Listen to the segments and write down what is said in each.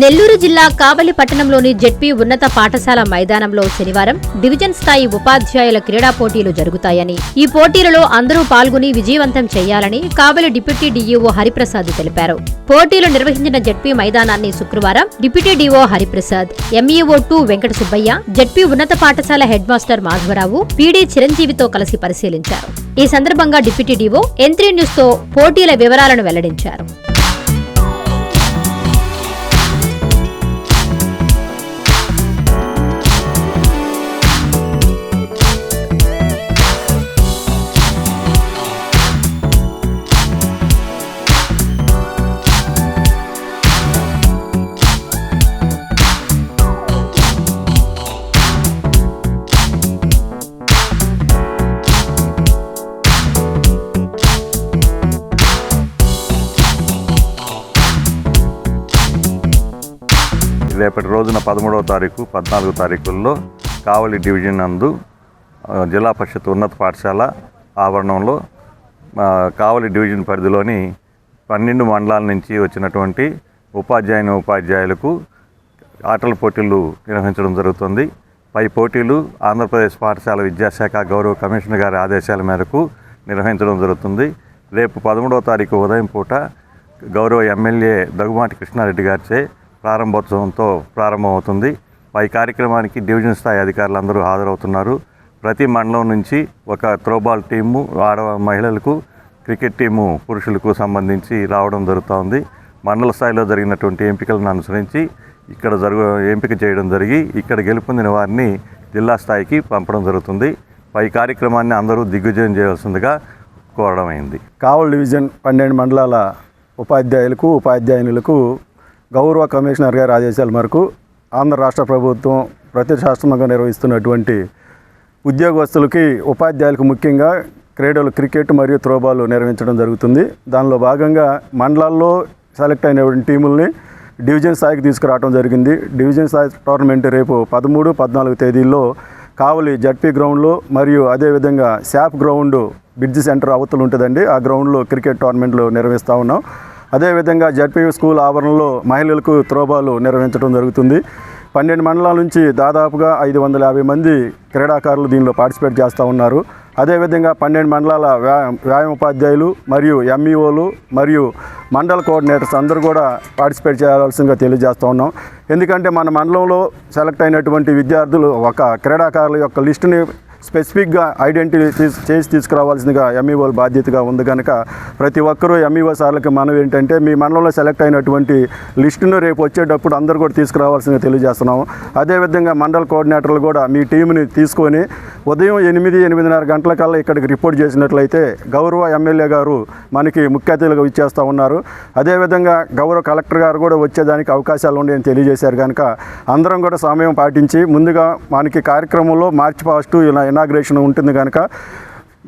నెల్లూరు జిల్లా కావలి పట్టణంలోని జెడ్పీ ఉన్నత పాఠశాల మైదానంలో శనివారం డివిజన్ స్థాయి ఉపాధ్యాయుల క్రీడా పోటీలు జరుగుతాయని. ఈ పోటీలలో అందరూ పాల్గొని విజయవంతం చేయాలని కావలి డిప్యూటీ డీఈఓ హరిప్రసాద్ తెలిపారు. పోటీలు నిర్వహించిన జెడ్పీ మైదానాన్ని శుక్రవారం deputy DO Hariprasad MEO two Venkata Subbaiah ZP ఉన్నత పాఠశాల హెడ్ మాస్టర్ మాధవరావు పీడీ చిరంజీవితో కలిసి పరిశీలించారు. ఈ సందర్భంగా డిప్యూటీ డీఓ ఎంత్రీ న్యూస్తో పోటీల వివరాలను వెల్లడించారు. రేపటి రోజున పదమూడవ తారీఖు పద్నాలుగో తారీఖుల్లో కావలి డివిజన్ నందు జిల్లా పరిషత్ ఉన్నత పాఠశాల ఆవరణంలో కావలి డివిజన్ పరిధిలోని పన్నెండు మండలాల నుంచి వచ్చినటువంటి ఉపాధ్యాయుని ఉపాధ్యాయులకు ఆటల పోటీలు నిర్వహించడం జరుగుతుంది. పై పోటీలు ఆంధ్రప్రదేశ్ పాఠశాల విద్యాశాఖ గౌరవ కమిషనర్ గారి ఆదేశాల మేరకు నిర్వహించడం జరుగుతుంది. రేపు పదమూడవ తారీఖు ఉదయం పూట గౌరవ ఎమ్మెల్యే దగ్గుమాటి కృష్ణారెడ్డి గారిచే ప్రారంభోత్సవంతో ప్రారంభమవుతుంది. పై కార్యక్రమానికి డివిజన్ స్థాయి అధికారులందరూ హాజరవుతున్నారు. ప్రతి మండలం నుంచి ఒక త్రోబాల్ టీము ఆడ మహిళలకు క్రికెట్ టీము పురుషులకు సంబంధించి రావడం జరుగుతోంది. మండల స్థాయిలో జరిగినటువంటి ఎంపికలను అనుసరించి ఇక్కడ జరుగు ఎంపిక చేయడం జరిగి ఇక్కడ గెలుపొందిన వారిని జిల్లా స్థాయికి పంపడం జరుగుతుంది. పై కార్యక్రమాన్ని అందరూ దిగ్విజయం చేయవలసిందిగా కోరడం అయింది కావల్ డివిజన్ పన్నెండు మండలాల ఉపాధ్యాయులకు ఉపాధ్యాయునులకు గౌరవ కమిషనర్ గారి ఆదేశాల మేరకు ఆంధ్ర రాష్ట్ర ప్రభుత్వం ప్రతిష్టాత్మకంగా నిర్వహిస్తున్నటువంటి ఉద్యోగస్తులకి ఉపాధ్యాయులకు ముఖ్యంగా క్రీడలు క్రికెట్ మరియు త్రోబాల్ నిర్వహించడం జరుగుతుంది. దానిలో భాగంగా మండలాల్లో సెలెక్ట్ అయినటువంటి టీముల్ని డివిజన్ స్థాయికి తీసుకురావడం జరిగింది. డివిజన్ స్థాయి టోర్నమెంట్ రేపు పదమూడు పద్నాలుగు తేదీల్లో కావలి జడ్పీ గ్రౌండ్లో మరియు అదేవిధంగా శాప్ గ్రౌండ్ బ్రిడ్జ్ సెంటర్ అవతలు ఉంటుందండి. ఆ గ్రౌండ్లో క్రికెట్ టోర్నమెంట్లు నిర్వహిస్తూ ఉన్నాం. అదేవిధంగా జడ్పీ స్కూల్ ఆవరణలో మహిళలకు త్రోబాలు నిర్వహించడం జరుగుతుంది. పన్నెండు మండలాల నుంచి దాదాపుగా ఐదు వందల యాభై మంది క్రీడాకారులు దీనిలో పార్టిసిపేట్ చేస్తూ ఉన్నారు. అదేవిధంగా పన్నెండు మండలాల వ్యా వ్యాయామోపాధ్యాయులు మరియు ఎంఈఓలు మరియు మండల కోఆర్డినేటర్స్ అందరూ కూడా పార్టిసిపేట్ చేయాల్సిందిగా తెలియజేస్తూ ఉన్నాం. ఎందుకంటే మన మండలంలో సెలెక్ట్ అయినటువంటి విద్యార్థులు ఒక క్రీడాకారుల యొక్క లిస్టుని స్పెసిఫిక్గా ఐడెంటిటీ చేసి తీసుకురావాల్సిందిగా ఎంఈఓల బాధ్యతగా ఉంది కనుక ప్రతి ఒక్కరూ ఎంఈఓ సార్లకి మనం ఏంటంటే మీ మండలంలో సెలెక్ట్ అయినటువంటి లిస్టును రేపు వచ్చేటప్పుడు అందరూ కూడా తీసుకురావాల్సిందిగా తెలియజేస్తున్నాము. అదేవిధంగా మండల కోఆర్డినేటర్లు కూడా మీ టీంని తీసుకొని ఉదయం ఎనిమిది ఎనిమిదిన్నర గంటల కల్లా ఇక్కడికి రిపోర్ట్ చేసినట్లయితే గౌరవ ఎమ్మెల్యే గారు మనకి ముఖ్య అతిథులుగా ఇచ్చేస్తూ ఉన్నారు. అదేవిధంగా గౌరవ కలెక్టర్ గారు కూడా వచ్చేదానికి అవకాశాలు ఉన్నాయని తెలియజేశారు కనుక అందరం కూడా సమయం పాటించి ముందుగా మనకి కార్యక్రమంలో మార్చి ఫస్ట్ ఇలా ఇనాగ్రేషన్ ఉంటుంది కనుక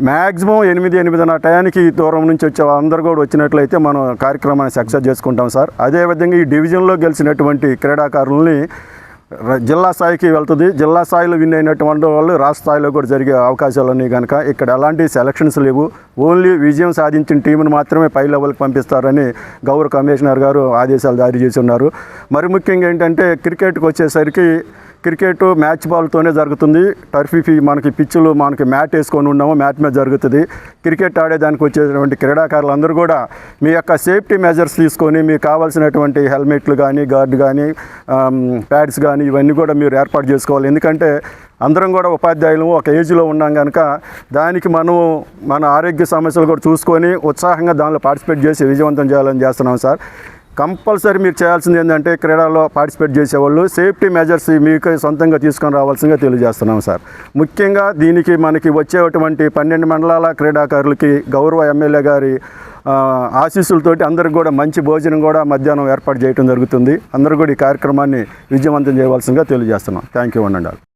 మ్యాక్సిమం ఎనిమిది ఎనిమిదిన్నర టయానికి దూరం నుంచి వచ్చే వాళ్ళందరూ కూడా వచ్చినట్లయితే మనం కార్యక్రమాన్ని సక్సెస్ చేసుకుంటాం సార్. అదేవిధంగా ఈ డివిజన్లో గెలిచినటువంటి క్రీడాకారుల్ని జిల్లా స్థాయికి వెళ్తుంది. జిల్లా స్థాయిలో విన్ అయినటువంటి వాళ్ళు రాష్ట్ర స్థాయిలో కూడా జరిగే అవకాశాలు ఉన్నాయి కనుక ఇక్కడ ఎలాంటి సెలక్షన్స్ లేవు. ఓన్లీ విజయం సాధించిన టీంను మాత్రమే పై లెవెల్కి పంపిస్తారని గౌరవ కమిషనర్ గారు ఆదేశాలు జారీ చేసి ఉన్నారు. మరి ముఖ్యంగా ఏంటంటే క్రికెట్కి వచ్చేసరికి క్రికెట్ మ్యాచ్ బాల్తోనే జరుగుతుంది. టర్ఫీ మనకి పిచ్చులు మనకి మ్యాట్ వేసుకొని ఉన్నాము మ్యాట్ మీద జరుగుతుంది. క్రికెట్ ఆడేదానికి వచ్చేటువంటి క్రీడాకారులు అందరూ కూడా మీ యొక్క సేఫ్టీ మెజర్స్ తీసుకొని మీకు కావాల్సినటువంటి హెల్మెట్లు కానీ గార్డ్ కానీ ప్యాడ్స్ కానీ ఇవన్నీ కూడా మీరు ఏర్పాటు చేసుకోవాలి. ఎందుకంటే అందరం కూడా ఉపాధ్యాయులు ఒక ఏజ్లో ఉన్నాం కనుక దానికి మనం మన ఆరోగ్య సమస్యలు కూడా చూసుకొని ఉత్సాహంగా దానిలో పార్టిసిపేట్ చేసి విజయవంతం చేయాలని చేస్తున్నాం సార్. కంపల్సరీ మీరు చేయాల్సింది ఏంటంటే క్రీడల్లో పార్టిసిపేట్ చేసేవాళ్ళు. సేఫ్టీ మెజర్స్ మీకు సొంతంగా తీసుకొని రావాల్సిందిగా తెలియజేస్తున్నాం సార్. ముఖ్యంగా దీనికి మనకి వచ్చేటువంటి పన్నెండు మండలాల క్రీడాకారులకి గౌరవ ఎమ్మెల్యే గారి ఆశీస్సులతోటి అందరికి కూడా మంచి భోజనం కూడా మధ్యాహ్నం ఏర్పాటు చేయడం జరుగుతుంది. అందరూ కూడా ఈ కార్యక్రమాన్ని విజయవంతం చేయవలసిందిగా తెలియజేస్తున్నాం. థ్యాంక్ యూ అండి